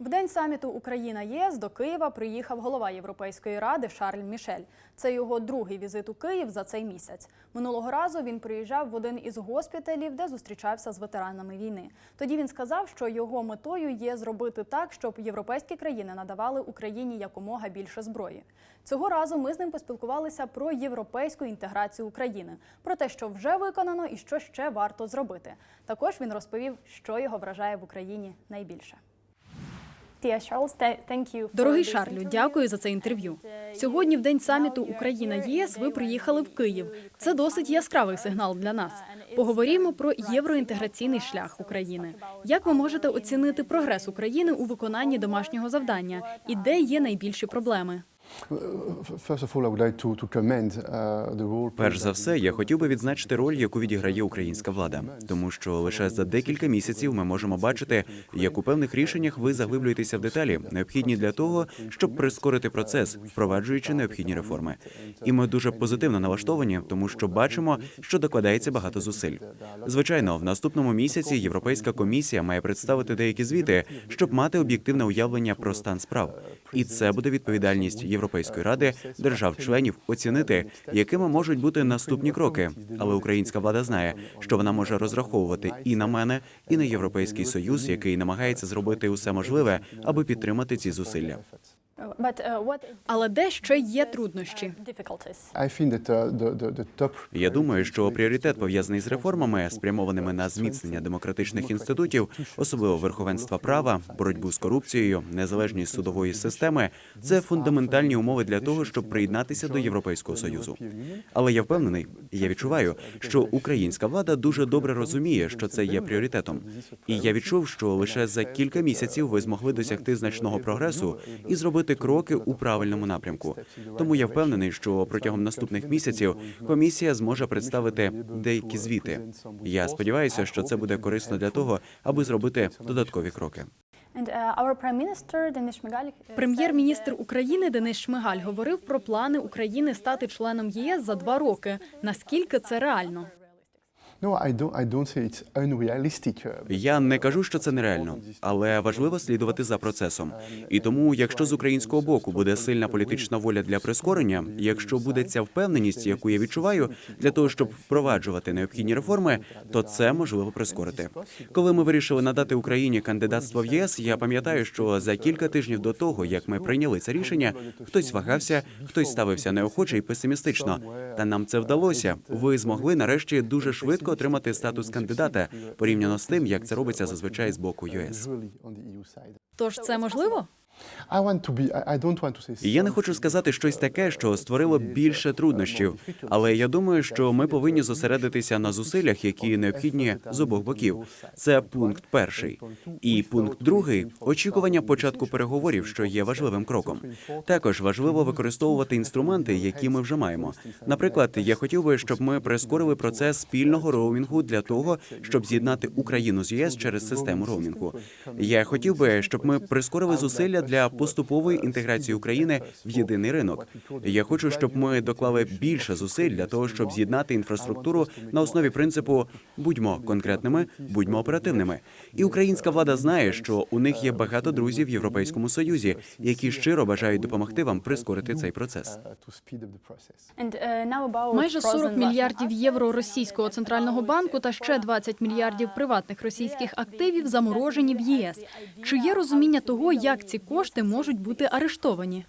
В день саміту Україна ЄС до Києва приїхав голова Європейської ради Шарль Мішель. Це його другий візит у Київ за цей місяць. Минулого разу він приїжджав в один із госпіталів, де зустрічався з ветеранами війни. Тоді він сказав, що його метою є зробити так, щоб європейські країни надавали Україні якомога більше зброї. Цього разу ми з ним поспілкувалися про європейську інтеграцію України, про те, що вже виконано і що ще варто зробити. Також він розповів, що його вражає в Україні найбільше. Дорогий Шарлю, дякую за це інтерв'ю. Сьогодні, в день саміту Україна ЄС, ви приїхали в Київ. Це досить яскравий сигнал для нас. Поговоримо про євроінтеграційний шлях України. Як ви можете оцінити прогрес України у виконанні домашнього завдання і де є найбільші проблеми? Uh. Перш за все, я хотів би відзначити роль, яку відіграє українська влада, тому що лише за декілька місяців ми можемо бачити, як у певних рішеннях ви заглиблюєтеся в деталі, необхідні для того, щоб прискорити процес, впроваджуючи необхідні реформи. І ми дуже позитивно налаштовані, тому що бачимо, що докладається багато зусиль. Звичайно, в наступному місяці Європейська комісія має представити деякі звіти, щоб мати об'єктивне уявлення про стан справ. І це буде відповідальність Європейської ради держав-членів оцінити, якими можуть бути наступні кроки. Але українська влада знає, що вона може розраховувати і на мене, і на європейський союз, який намагається зробити усе можливе, аби підтримати ці зусилля. Але де ще є труднощі? Uh, top Я думаю, що пріоритет пов'язаний з реформами, спрямованими на зміцнення демократичних інститутів, особливо верховенства права, боротьбу з корупцією, незалежність судової системи, це фундаментальні умови для того, щоб приєднатися до Європейського союзу. Але я впевнений, я відчуваю, що українська влада дуже добре розуміє, що це є пріоритетом. І я відчув, що лише за кілька місяців ви змогли досягти значного прогресу і зробити кроки у правильному напрямку. Тому я впевнений, що протягом наступних місяців комісія зможе представити деякі звіти. Я сподіваюся, що це буде корисно для того, аби зробити додаткові кроки. Прем'єр-міністр України Денис Шмигаль говорив про плани України стати членом ЄС за два роки. Наскільки це реально? Я не кажу, що це нереально, але важливо слідувати за процесом. І тому, якщо з українського боку буде сильна політична воля для прискорення, якщо буде ця впевненість, яку я відчуваю, для того, щоб впроваджувати необхідні реформи, то це можливо прискорити. Коли ми вирішили надати Україні кандидатство в ЄС, я пам'ятаю, що за кілька тижнів до того, як ми прийняли це рішення, хтось вагався, хтось ставився неохоче і песимістично. Та нам це вдалося. Ви змогли нарешті дуже швидко отримати статус кандидата порівняно з тим, як це робиться зазвичай з боку ЄС. Тож це можливо? Я не хочу сказати щось таке, що створило більше труднощів, але я думаю, що ми повинні зосередитися на зусиллях, які необхідні з обох боків. Це пункт перший. І пункт другий очікування початку переговорів, що є важливим кроком. Також важливо використовувати інструменти, які ми вже маємо. Наприклад, я хотів би, щоб ми прискорили процес спільного роумінгу для того, щоб з'єднати Україну з ЄС через систему роумінгу. Я хотів би, щоб ми прискорили зусилля для поступової інтеграції України в єдиний ринок. Я хочу, щоб ми доклали більше зусиль для того, щоб з'єднати інфраструктуру на основі принципу будьмо конкретними, будьмо оперативними. І українська влада знає, що у них є багато друзів в Європейському Союзі, які щиро бажають допомогти вам прискорити цей процес. Uh. Майже 40 мільярдів євро російського центрального банку та ще 20 мільярдів приватних російських активів заморожені в ЄС. Чи є розуміння того, як ці кошти можуть бути арештовані?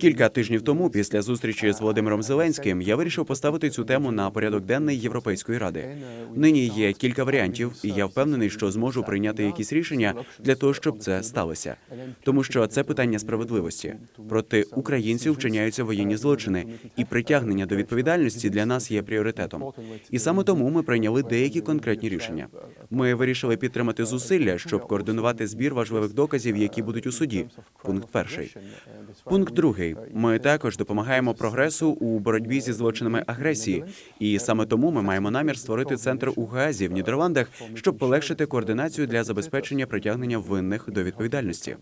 Кілька тижнів тому, після зустрічі з Володимиром Зеленським, я вирішив поставити цю тему на порядок денний Європейської ради. Нині є кілька варіантів, і я впевнений, що зможу прийняти якісь рішення для того, щоб це сталося. Тому що це питання справедливості. Проти українців вчиняються воєнні злочини, і притягнення до відповідальності для нас є пріоритетом. І саме тому ми прийняли деякі конкретні рішення. Ми вирішили підтримати зусилля, щоб координувати збір важливих доказів, які будуть у суді. Пункт перший. Пункт другий. Ми також допомагаємо прогресу у боротьбі зі злочинами агресії, і саме тому ми маємо намір створити центр у Гаазі в Нідерландах, щоб полегшити координацію для забезпечення притягнення винних до відповідальності.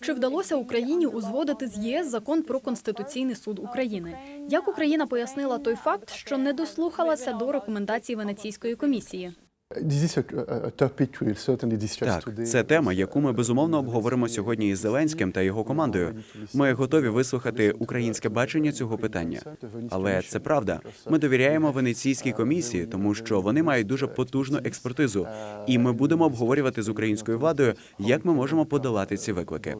Чи вдалося Україні узгодити з ЄС закон про конституційний суд України? Як Україна пояснила той факт, що не дослухалася до рекомендацій Венеційської комісії? This is a, a, a topic we'll certainly discuss Так, це тема, яку ми безумовно обговоримо сьогодні із Зеленським та його командою. Ми готові вислухати українське бачення цього питання. Але це правда. Ми довіряємо венеційській комісії, тому що вони мають дуже потужну експертизу, і ми будемо обговорювати з українською владою, як ми можемо подолати ці виклики.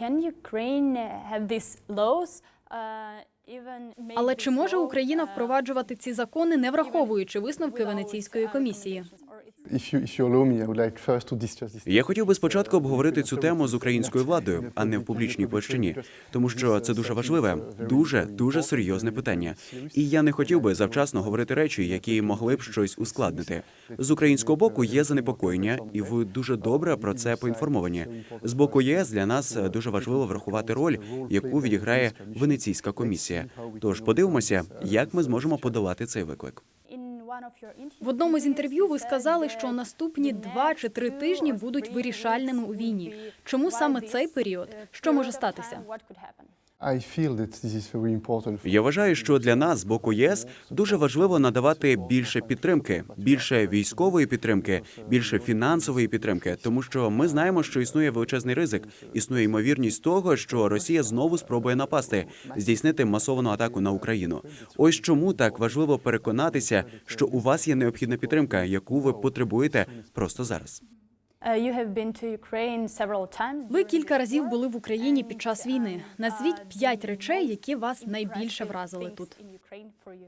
Can Ukraine have these laws uh, Але чи може Україна впроваджувати ці закони, не враховуючи висновки Венеційської комісії? Я хотів би спочатку обговорити цю тему з українською владою, а не в публічній площині, тому що це дуже важливе, дуже дуже серйозне питання. І я не хотів би завчасно говорити речі, які могли б щось ускладнити. З українського боку є занепокоєння, і ви дуже добре про це поінформовані. З боку ЄС для нас дуже важливо врахувати роль, яку відіграє Венеційська комісія. Тож подивимося, як ми зможемо подолати цей виклик. В одному з інтерв'ю ви сказали, що наступні два чи три тижні будуть вирішальними у війні. Чому саме цей період? Що може статися? Я вважаю, що для нас з боку ЄС дуже важливо надавати більше підтримки, більше військової підтримки, більше фінансової підтримки, тому що ми знаємо, що існує величезний ризик, існує ймовірність того, що Росія знову спробує напасти, здійснити масовану атаку на Україну. Ось чому так важливо переконатися, що у вас є необхідна підтримка, яку ви потребуєте просто зараз. Ви кілька разів були в Україні під час війни. Назвіть п'ять речей, які вас найбільше вразили тут. in Ukraine for you.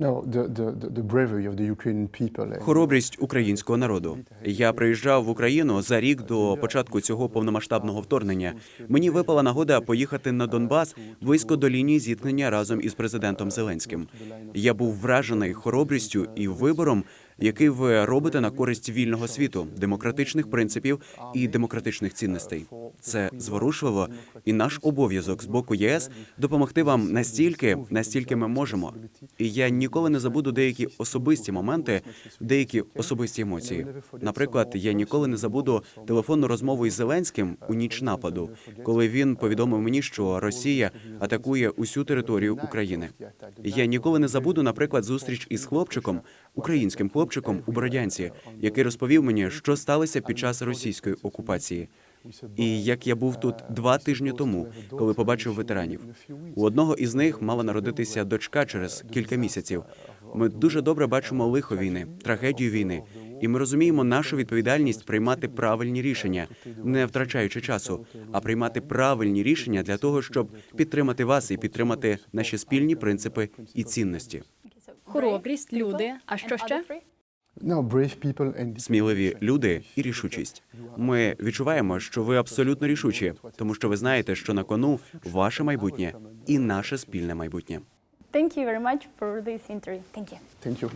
Now, the, the, the, the bravery of the Ukrainian people. and- Хоробрість українського народу. Я приїжджав в Україну за рік до початку цього повномасштабного вторгнення. Мені випала нагода поїхати на Донбас близько до лінії зіткнення разом із президентом Зеленським. Я був вражений хоробрістю і вибором, який ви робите на користь вільного світу, демократичних принципів і демократичних цінностей. Це зворушливо, і наш обов'язок з боку ЄС допомогти вам настільки, настільки ми можемо. І я ніколи не забуду деякі особисті моменти, деякі особисті емоції. Наприклад, я ніколи не забуду телефонну розмову із Зеленським у ніч нападу, коли він повідомив мені, що Росія атакує усю територію України. Я ніколи не забуду, наприклад, зустріч із хлопчиком, українським хлопчиком у Бородянці, який розповів мені, що сталося під час російської окупації. І як я був тут два тижні тому, коли побачив ветеранів. У одного із них мала народитися дочка через кілька місяців. Ми дуже добре бачимо лихо війни, трагедію війни, і ми розуміємо нашу відповідальність приймати правильні рішення, не втрачаючи часу, а приймати правильні рішення для того, щоб підтримати вас і підтримати наші спільні принципи і цінності. Хоробрість, люди. А що ще? Сміливі люди і рішучість. Ми відчуваємо, що ви абсолютно рішучі, тому що ви знаєте, що на кону ваше майбутнє і наше спільне майбутнє. Thank you very much for this interview. Thank you. thank you.